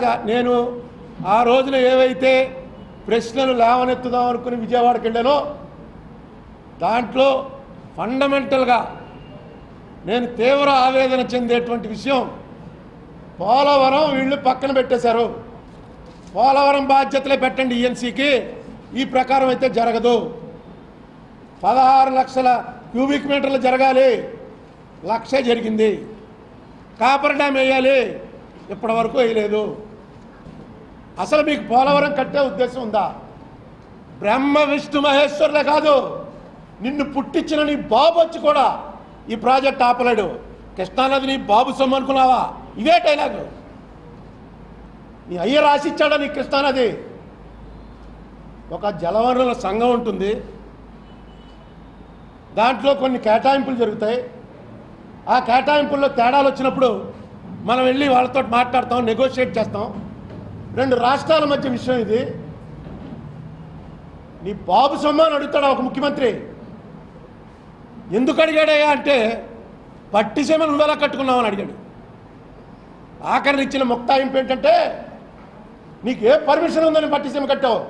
అలాగా నేను ఆ రోజున ఏవైతే ప్రశ్నలు లేవనెత్తుదాం అనుకుని విజయవాడకి వెళ్ళానో దాంట్లో ఫండమెంటల్గా నేను తీవ్ర ఆవేదన చెందేటువంటి విషయం పోలవరం వీళ్ళు పక్కన పెట్టేశారు. పోలవరం బాధ్యతలే పెట్టండి ఈఎన్సీకి ఈ ప్రకారం అయితే జరగదు. పదహారు లక్షల క్యూబిక్ మీటర్లు జరగాలి. లక్ష జరిగింది. కాపర్ డ్యామ్ వేయాలి. ఇప్పటి వరకు వేయలేదు. అసలు మీకు పోలవరం కట్టే ఉద్దేశం ఉందా? బ్రహ్మ విష్ణు మహేశ్వరులే కాదు. నిన్ను పుట్టించిన నీ బాబు వచ్చి కూడా ఈ ప్రాజెక్ట్ ఆపలేడు. కృష్ణానది నీ బాబు సొమ్ము అనుకున్నావా? ఇవే డైలాగ్ నీ అయ్య రాసిచ్చాడా నీ కృష్ణానది? ఒక జలవనరుల సంఘం ఉంటుంది. దాంట్లో కొన్ని కేటాయింపులు జరుగుతాయి. ఆ కేటాయింపుల్లో తేడాలు వచ్చినప్పుడు మనం వెళ్ళి వాళ్ళతో మాట్లాడతాం నెగోషియేట్ చేస్తాం. రెండు రాష్ట్రాల మధ్య విషయం ఇది. నీ బాబు సొమ్మని అడుగుతాడా ఒక ముఖ్యమంత్రి? ఎందుకు అడిగాడయ్యా అంటే పట్టిసీమ నువ్వు ఎలా కట్టుకున్నావు అని అడిగాడు. ఆఖరిని ఇచ్చిన ముక్తాయింపు ఏంటంటే నీకు ఏ పర్మిషన్ ఉందని పట్టిసీమ కట్టావు?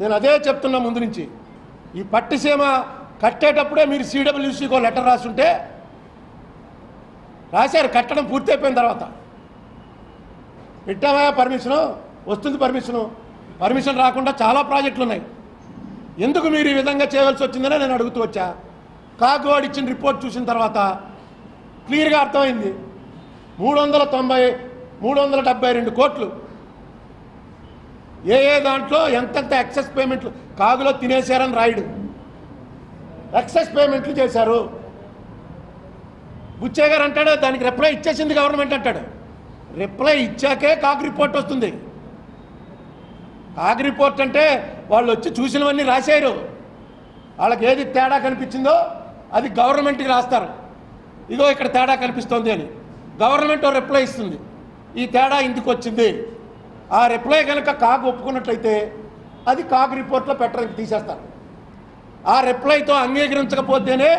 నేను అదే చెప్తున్నా ముందు నుంచి. ఈ పట్టిసీమ కట్టేటప్పుడే మీరు సిడబ్ల్యూసీకో లెటర్ రాసుంటే రాశారు కట్టడం పూర్తి అయిపోయిన తర్వాత. పెట్టామా పర్మిషను? వస్తుంది పర్మిషను. పర్మిషన్ రాకుండా చాలా ప్రాజెక్టులు ఉన్నాయి ఎందుకు మీరు ఈ విధంగా చేయవలసి వచ్చిందని నేను అడుగుతూ వచ్చా. కాకువాడు ఇచ్చిన రిపోర్ట్ చూసిన తర్వాత క్లియర్గా అర్థమైంది. మూడు వందల తొంభై మూడు వందల డెబ్బై రెండు కోట్లు. ఏ ఏ దాంట్లో ఎంతెంత ఎక్సెస్ పేమెంట్లు? కాగులో తినేశారని రాయుడు. ఎక్సెస్ పేమెంట్లు చేశారు. బుచ్చే గారు అంటాడు దానికి రిప్లై ఇచ్చేసింది గవర్నమెంట్ అంటాడు. రిప్లై ఇచ్చాకే కాక్ రిపోర్ట్ వస్తుంది. కాక్ రిపోర్ట్ అంటే వాళ్ళు వచ్చి చూసినవన్నీ రాశారు. వాళ్ళకి ఏది తేడా కనిపించిందో అది గవర్నమెంట్కి రాస్తారు. ఇదో ఇక్కడ తేడా కనిపిస్తోంది అని. గవర్నమెంట్ ఓ రిప్లై ఇస్తుంది. ఈ తేడా ఇందుకు వచ్చింది. ఆ రిప్లై కనుక కాగ్ ఒప్పుకున్నట్లయితే అది కాక్ రిపోర్ట్లో పెట్టడానికి తీసేస్తారు. ఆ రిప్లైతో అంగీకరించకపోతేనే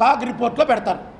కాక్ రిపోర్ట్లో పెడతారు.